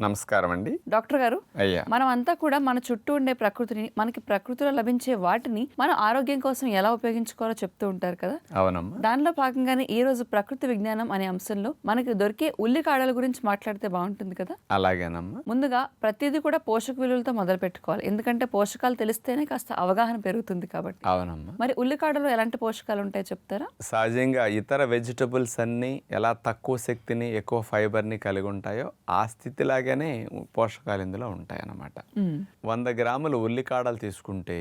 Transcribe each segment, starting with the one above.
నమస్కారం అండి డాక్టర్ గారు అయ్యా. మనం అంతా కూడా మన చుట్టూ ఉండే ప్రకృతిని మనకి ప్రకృతిలో లభించే వాటిని మనం ఆరోగ్యం కోసం ఎలా ఉపయోగించుకోవాలో చెప్తూ ఉంటారు కదా? అవునమ్మా. దానిలో భాగంగానే ఈ రోజు ప్రకృతి విజ్ఞానం అనే అంశంలో మనకి దొరికే ఉల్లి కాడల గురించి మాట్లాడితే బాగుంటుంది కదా? అలాగేనమ్మా. ముందుగా ప్రతిదీ కూడా పోషక విలువలతో మొదలు పెట్టుకోవాలి. ఎందుకంటే పోషకాలు తెలిస్తేనే కాస్త అవగాహన పెరుగుతుంది కాబట్టి. అవునమ్మా. మరి ఉల్లికాడలో ఎలాంటి పోషకాలు ఉంటాయో చెప్తారా? సహజంగా ఇతర వెజిటబుల్స్ అన్నీ ఎలా తక్కువ శక్తిని ఎక్కువ ఫైబర్ని కలిగి ఉంటాయో ఆ స్థితిలాగానే పోషకాలు ఇందులో ఉంటాయి అన్నమాట మ్మ్. వంద గ్రాములు ఉల్లికాడలు తీసుకుంటే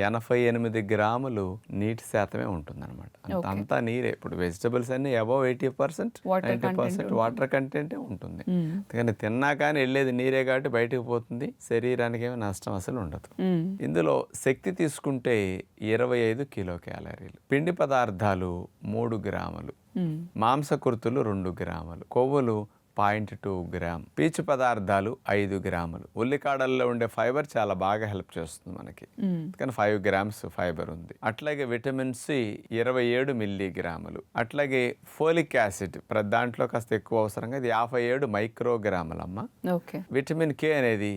ఎనభై ఎనిమిది గ్రాములు నీటి శాతమే ఉంటుందన్నమాట. అంత అంతా నీరే. ఇప్పుడు వెజిటబుల్స్ అన్ని above eighty percent ninety percent water కంటెంటే ఉంటుంది. అందుకని తిన్నా కానీ వెళ్ళేది నీరే కాబట్టి బయటకు పోతుంది. శరీరానికి ఏమి నష్టం అసలు ఉండదు. ఇందులో శక్తి తీసుకుంటే ఇరవై ఐదు కిలో క్యాలరీలు. పిండి పదార్థాలు మూడు గ్రాములు. మాంసకృతులు రెండు గ్రాములు. కొవ్వులు పాయింట్ టూ గ్రామ్. పీచు పదార్థాలు ఐదు గ్రాములు. ఉల్లికాడల్లో ఉండే ఫైబర్ చాలా బాగా హెల్ప్ చేస్తుంది మనకి. కానీ ఫైవ్ గ్రామ్స్ ఫైబర్ ఉంది. అట్లాగే విటమిన్ సి ఇరవై ఏడు మిల్లీగ్రాములు. అట్లాగే ఫోలిక్ యాసిడ్ దాంట్లో కాస్త ఎక్కువ అవసరంగా ఇది యాభై ఏడు మైక్రోగ్రాములు అమ్మ ఓకే. విటమిన్ కే అనేది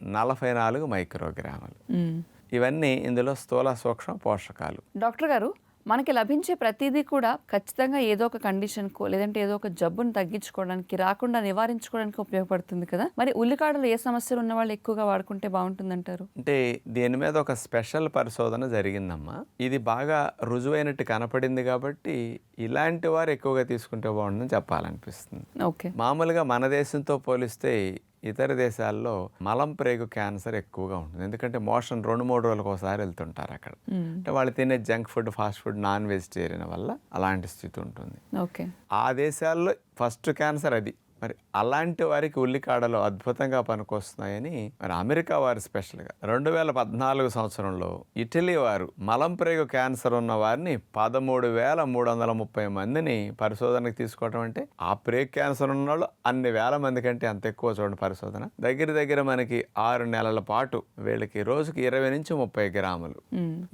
నలభై నాలుగు మైక్రోగ్రాములు. ఇవన్నీ ఇందులో స్థూల సూక్ష్మ పోషకాలు. డాక్టర్ గారు మనకి లభించే ప్రతిదీ కూడా ఖచ్చితంగా ఏదో ఒక కండిషన్కో లేదంటే ఏదో ఒక జబ్బును తగ్గించుకోవడానికి రాకుండా నివారించుకోవడానికి ఉపయోగపడుతుంది కదా? మరి ఉల్లికాడలు ఏ సమస్యలు ఉన్న వాళ్ళు ఎక్కువగా వాడుకుంటే బాగుంటుందంటారు? అంటే దీని మీద ఒక స్పెషల్ పరిశోధన జరిగిందమ్మా. ఇది బాగా రుజువైనట్టు కనపడింది కాబట్టి ఇలాంటి వారు ఎక్కువగా తీసుకుంటే బాగుంటుందని చెప్పాలనిపిస్తుంది. ఓకే. మామూలుగా మన దేశంతో పోలిస్తే ఇతర దేశాల్లో మలం ప్రేగు క్యాన్సర్ ఎక్కువగా ఉంటుంది. ఎందుకంటే మోషన్ రెండు మూడు రోజులకు ఒకసారి వెళ్తుంటారు అక్కడ. అంటే వాళ్ళు తినే junk food fast food non vegetarian వల్ల అలాంటి స్థితి ఉంటుంది. ఓకే. ఆ దేశాల్లో ఫస్ట్ క్యాన్సర్ అది. మరి అలాంటి వారికి ఉల్లికాడలు అద్భుతంగా పనికొస్తున్నాయని మరి అమెరికా వారు స్పెషల్గా రెండు వేల పద్నాలుగు సంవత్సరంలో ఇటలీ వారు మలంప్రేగు క్యాన్సర్ ఉన్న వారిని పదమూడు వేల మూడు వందల ముప్పై మందిని పరిశోధనకు తీసుకోవడం అంటే ఆ ప్రేగ్ క్యాన్సర్ ఉన్న వాళ్ళు అన్ని వేల మంది కంటే అంత ఎక్కువ చూడండి పరిశోధన. దగ్గర దగ్గర మనకి ఆరు నెలల పాటు వీళ్ళకి రోజుకి ఇరవై నుంచి ముప్పై గ్రాములు.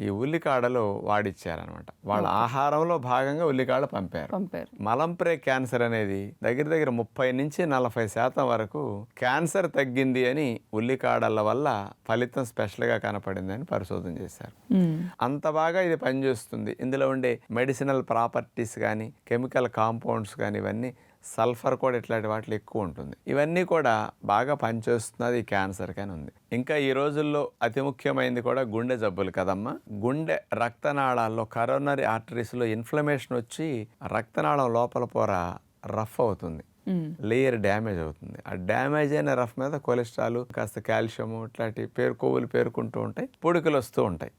ఈ ఉల్లికాడలు వాడిచ్చారనమాట వాళ్ళ ఆహారంలో భాగంగా ఉల్లికాడ పంపారు. పంపారు. మలంప్రే క్యాన్సర్ అనేది దగ్గర దగ్గర ముప్పై నుంచి నలభై శాతం వరకు క్యాన్సర్ తగ్గింది అని ఉల్లికాడల వల్ల ఫలితం స్పెషల్గా కనపడిందని పరిశోధన చేశారు. అంత బాగా ఇది పనిచేస్తుంది. ఇందులో ఉండే మెడిసినల్ ప్రాపర్టీస్ కానీ కెమికల్ కాంపౌండ్స్ కానీ ఇవన్నీ సల్ఫర్ కూడా ఇట్లాంటి వాటిలో ఎక్కువ ఉంటుంది. ఇవన్నీ కూడా బాగా పనిచేస్తున్నది ఈ క్యాన్సర్ కానీ ఉంది. ఇంకా ఈ రోజుల్లో అతి ముఖ్యమైనది కూడా గుండె జబ్బులు కదమ్మా. గుండె రక్తనాళాల్లో కరోనరీ ఆర్టరీస్లో ఇన్ఫ్లమేషన్ వచ్చి రక్తనాళం లోపల పొర రఫ్ అవుతుంది. లేయర్ డ్యామేజ్ అవుతుంది ఆ డ్యామేజ్ అయిన రఫ్ మీద కొలెస్ట్రాల్ కాస్త కాల్షియం ఇట్లాంటి పేరు కొవ్వులు పేరుకుంటూ ఉంటాయి పొడికలు వస్తూ ఉంటాయి.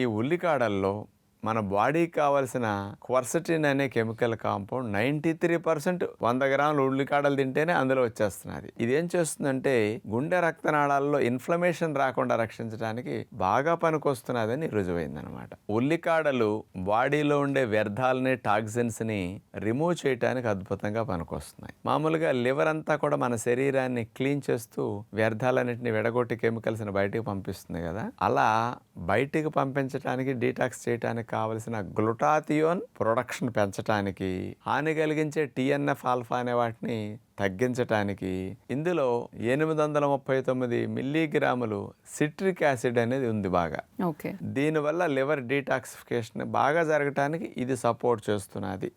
ఈ ఉల్లికాడల్లో మన బాడీకి కావాల్సిన క్వర్సటిన్ అనే chemical compound ninety three percent వంద గ్రాములు ఉల్లికాడలు తింటేనే అందులో వచ్చేస్తున్నది. ఇదేం చేస్తుందంటే గుండె రక్తనాళాల్లో ఇన్ఫ్లమేషన్ రాకుండా రక్షించడానికి బాగా పనికొస్తున్నదని రుజువైందనమాట ఉల్లికాడలు బాడీలో ఉండే వ్యర్థాలని టాక్సిన్స్ని రిమూవ్ చేయడానికి అద్భుతంగా పనికొస్తున్నాయి. మామూలుగా లివర్ అంతా కూడా మన శరీరాన్ని క్లీన్ చేస్తూ వ్యర్థాలన్నింటినీ విడగొట్టి కెమికల్స్ని బయటికి పంపిస్తుంది కదా. అలా బయటికి పంపించడానికి డీటాక్స్ చేయడానికి కావలసిన గ్లుటాథియోన్ ప్రొడక్షన్ పెంచడానికి హాని కలిగించే టీఎన్ఎఫ్ ఆల్ఫా అనే వాటిని తగ్గించటానికి ఇందులో ఎనిమిది వందల ముప్పై తొమ్మిది మిల్లీగ్రాములు సిట్రిక్ యాసిడ్ అనేది ఉంది బాగా. ఓకే. దీనివల్ల లివర్ డీటాక్సిఫికేషన్ బాగా జరగటానికి ఇది సపోర్ట్ చేస్తున్నది.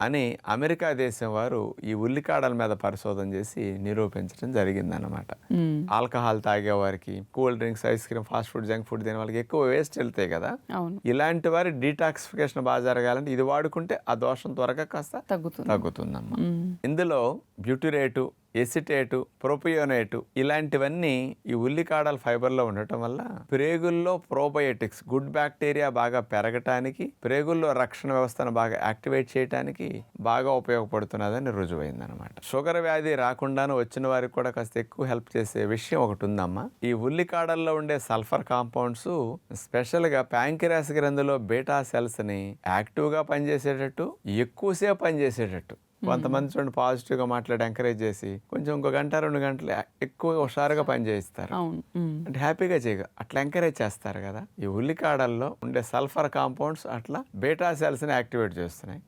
అని అమెరికా దేశం వారు ఈ ఉల్లికాడల మీద పరిశోధన చేసి నిరూపించడం జరిగిందన్నమాట. మ్మ్. ఆల్కహాల్ తాగే వారికి cool drinks ice cream fast food junk food తినే వాళ్ళకి ఎక్కువ వేస్ట్ వెళ్తాయి కదా. ఇలాంటి వారి డీటాక్సిఫికేషన్ బాగా జరగాలంటే ఇది వాడుకుంటే ఆ దోషం త్వరగా కాస్త తగ్గుతుంది. తగ్గుతుందమ్మా. మ్మ్. ఇందులో బ్యూటిరేటు ఎసిటేటు ప్రొపియోనేటు ఇలాంటివన్నీ ఈ ఉల్లికాడల ఫైబర్లో ఉండటం వల్ల ప్రేగుల్లో ప్రోబయోటిక్స్ గుడ్ బ్యాక్టీరియా బాగా పెరగటానికి ప్రేగుల్లో రక్షణ వ్యవస్థను బాగా యాక్టివేట్ చేయడానికి బాగా ఉపయోగపడుతున్నదని రుజువైందనమాట షుగర్ వ్యాధి రాకుండాను వచ్చిన వారికి కూడా కాస్త ఎక్కువ హెల్ప్ చేసే విషయం ఒకటి ఉందమ్మా. ఈ ఉల్లికాడల్లో ఉండే సల్ఫర్ కాంపౌండ్స్ స్పెషల్గా ప్యాంకిరాస్ గ్రంథిలో బీటా సెల్స్ని యాక్టివ్గా పనిచేసేటట్టు ఎక్కువసేపు పనిచేసేటట్టు కొంతమంది చూడండి పాజిటివ్గా మాట్లాడి ఎంకరేజ్ చేసి కొంచెం ఇంకో గంట రెండు గంటలు ఎక్కువ హుషారుగా పని చేయిస్తారు. అంటే హ్యాపీగా చేయగా అట్లా ఎంకరేజ్ చేస్తారు కదా. ఈ ఉల్లికాడల్లో ఉండే సల్ఫర్ కాంపౌండ్స్ అట్లా బీటా సెల్స్ని యాక్టివేట్ చేస్తున్నాయి.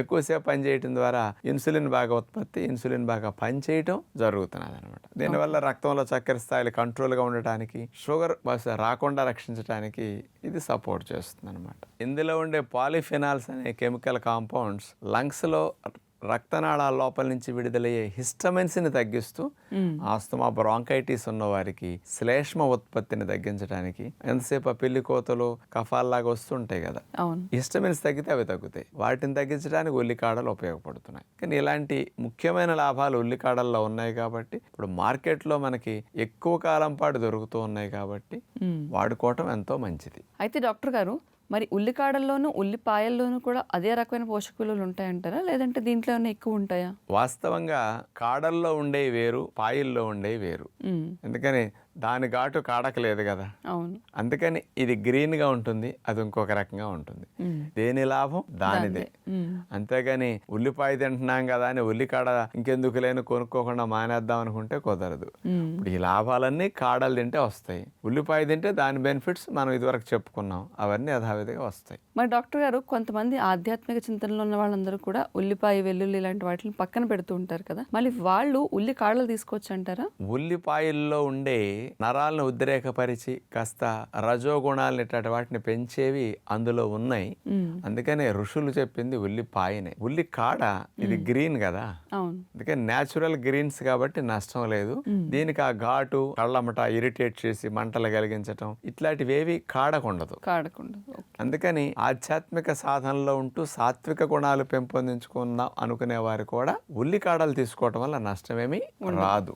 ఎక్కువసేపు పని చేయటం ద్వారా ఇన్సులిన్ బాగా ఉత్పత్తి ఇన్సులిన్ బాగా పని చేయటం జరుగుతున్నది అనమాట దీనివల్ల రక్తంలో చక్కెర స్థాయిలు కంట్రోల్గా ఉండటానికి షుగర్ బహుశా రాకుండా రక్షించడానికి ఇది సపోర్ట్ చేస్తుంది అనమాట ఇందులో ఉండే పాలిఫినాల్స్ అనే కెమికల్ కాంపౌండ్స్ లంగ్స్లో రక్తనాళాల లోపల నుంచి విడుదలయ్యే హిస్టమిన్స్ని తగ్గిస్తూ. ఆస్తమా బ్రాంకైటిస్ ఉన్న వారికి శ్లేష్మ ఉత్పత్తిని తగ్గించడానికి ఎంతసేపు ఆ పిల్లి కోతలు కఫాల్లాగా వస్తుంటాయి కదా. హిస్టమిన్స్ తగ్గితే అవి తగ్గుతాయి. వాటిని తగ్గించడానికి ఉల్లికాడలు ఉపయోగపడుతున్నాయి. కానీ ఇలాంటి ముఖ్యమైన లాభాలు ఉల్లికాడల్లో ఉన్నాయి కాబట్టి ఇప్పుడు మార్కెట్లో మనకి ఎక్కువ కాలం పాటు దొరుకుతూ ఉన్నాయి కాబట్టి. వాడుకోవటం ఎంతో మంచిది. అయితే డాక్టర్ గారు మరి ఉల్లికాడల్లోనూ ఉల్లిపాయల్లోనూ కూడా అదే రకమైన పోషక విలువలు ఉంటాయంటారా? లేదంటే దీంట్లో ఎక్కువ ఉంటాయా? వాస్తవంగా కాడల్లో ఉండే వేరు పాయిల్లో ఉండే వేరు. ఎందుకని? దాని ఘాటు కాడకు లేదు కదా. అవును. అందుకని ఇది గ్రీన్గా ఉంటుంది అది ఇంకొక రకంగా ఉంటుంది. దేని లాభం? దానిదే. అంతేగాని ఉల్లిపాయ తింటున్నాం కదా అని ఉల్లికాడ ఇంకెందుకు లేని కొనుక్కోకుండా మానేద్దాం అనుకుంటే కుదరదు. ఇప్పుడు ఈ లాభాలన్నీ కాడలు తింటే వస్తాయి. ఉల్లిపాయ తింటే దాని బెనిఫిట్స్ మనం ఇదివరకు చెప్పుకున్నాం. అవన్నీ యథావిధిగా వస్తాయి. మరి డాక్టర్ గారు కొంతమంది ఆధ్యాత్మిక చింతనలో ఉన్న వాళ్ళందరూ కూడా ఉల్లిపాయ వెల్లుల్లి ఇలాంటి వాటిని పక్కన పెడుతూ ఉంటారు కదా. మళ్ళీ వాళ్ళు ఉల్లి కాడలు తీసుకోవచ్చు అంటారా? ఉల్లిపాయల్లో ఉండే నరాలను ఉద్రేకపరిచి కాస్త రజోగుణాలను ఇట్లాంటి వాటిని పెంచేవి అందులో ఉన్నాయి. అందుకనే ఋషులు చెప్పింది ఉల్లిపాయనే ఉల్లి కాడ ఇది గ్రీన్ కదా. అందుకని న్యాచురల్ గ్రీన్స్ కాబట్టి నష్టం లేదు. దీనికి ఆ ఘాటు కళ్ళమట ఇరిటేట్ చేసి మంటలు కలిగించటం ఇట్లాంటివేవి కాడకుండదు. కాడకుండా ఓకే. అందుకని ఆధ్యాత్మిక సాధనలో ఉంటూ సాత్విక గుణాలు పెంపొందించుకుందాం అనుకునే వారు కూడా ఉల్లి కాడలు తీసుకోవటం వల్ల నష్టమేమీ రాదు.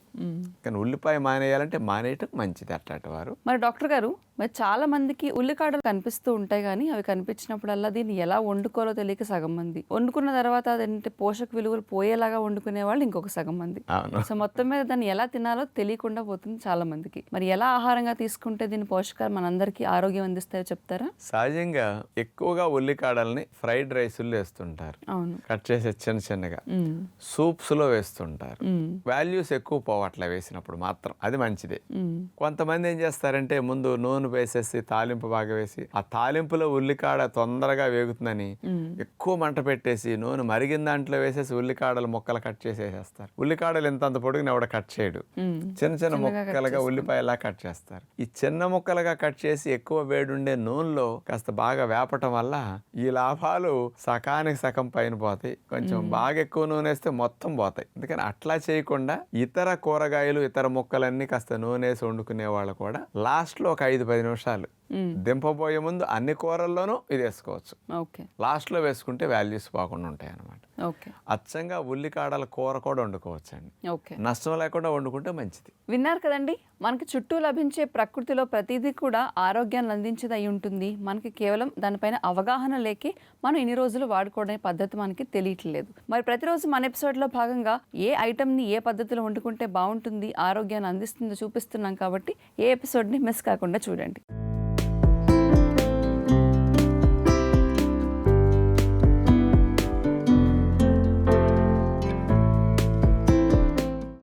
కానీ ఉల్లిపాయ మానేయాలంటే మానేయటం మంచిది అట్లాంటి వారు. మరి డాక్టర్ గారు మరి చాలా మందికి ఉల్లికాడలు కనిపిస్తూ ఉంటాయి కానీ అవి కనిపించినప్పుడల్లా దీన్ని ఎలా వండుకోవాలో తెలియక సగం మంది. వండుకున్న తర్వాత అదేంటి పోషక విలువలు పోయేలాగా వండుకునే వాళ్ళు ఇంకొక సగం మంది. సో మొత్తం మీద దాన్ని ఎలా తినాలో తెలియకుండా పోతుంది చాలా మందికి. మరి ఎలా ఆహారంగా తీసుకుంటే దీని పోషకాలు మనందరికీ ఆరోగ్యం అందిస్తాయో చెప్తారా? సహజంగా ఎక్కువగా ఉల్లికాడల్ని ఫ్రైడ్ రైసుల్లో వేస్తుంటారు. అవును. కట్ చేసే చిన్న చిన్నగా. మ్మ్. సూప్స్లో వేస్తుంటారు. వాల్యూస్ ఎక్కువ పోవట్లే వేసినప్పుడు మాత్రం. అది మంచిదే. కొంతమంది ఏం చేస్తారంటే ముందు నూనె వేసేసి తాలింపు బాగా వేసి ఆ తాలింపులో ఉల్లికాడ తొందరగా వేగుతుందని. ఎక్కువ మంట పెట్టేసి నూనె మరిగిన దాంట్లో వేసేసి ఉల్లికాడలు ముక్కలు కట్ చేసేసేస్తారు. ఉల్లికాడలు ఎంత అంత పొడుగుని ఎవడ కట్ చేయడు. చిన్న చిన్న ముక్కలుగా ఉల్లిపాయలా కట్ చేస్తారు. ఈ చిన్న ముక్కలుగా కట్ చేసి ఎక్కువ వేడుండే నూనెలో కాస్త బాగా వేపటం వల్ల ఈ లాభాలు సకానికి సగం పైన పోతాయి. కొంచెం బాగా ఎక్కువ నూనె వేస్తే మొత్తం పోతాయి. అందుకని అట్లా చేయకుండా ఇతర కూరగాయలు ఇతర ముక్కలన్నీ కాస్త నూనె వేసి వండుకునే వాళ్ళు కూడా లాస్ట్లో ఒక ఐదు పది నిమిషాలు. దింపబోయే ముందు అన్ని కూరల్లోనూ ఇది వేసుకోవచ్చు. ఓకే. లాస్ట్లో వేసుకుంటే వాల్యూస్ బాగుండా ఉంటాయి అన్నమాట ఓకే. అచ్చంగా ఉల్లికాడల కూర కూడా వండుకోవచ్చు అండి ఓకే. నష్టం లేకుండా వండుకుంటే మంచిది. విన్నారు కదండి? మనకి చుట్టూ లభించే ప్రకృతిలో ప్రతిదీ కూడా ఆరోగ్యాన్ని అందించేది అయి ఉంటుంది. మనకి కేవలం దానిపైన అవగాహన లేకే మనం ఇన్ని రోజులు వాడుకోవడం పద్ధతి మనకి తెలియట్లేదు. మరి ప్రతిరోజు మన ఎపిసోడ్లో భాగంగా ఏ ఐటమ్ని ఏ పద్ధతిలో వండుకుంటే బాగుంటుంది ఆరోగ్యాన్ని అందిస్తుందో చూపిస్తున్నాం కాబట్టి ఏ ఎపిసోడ్ని మిస్ కాకుండా చూడండి.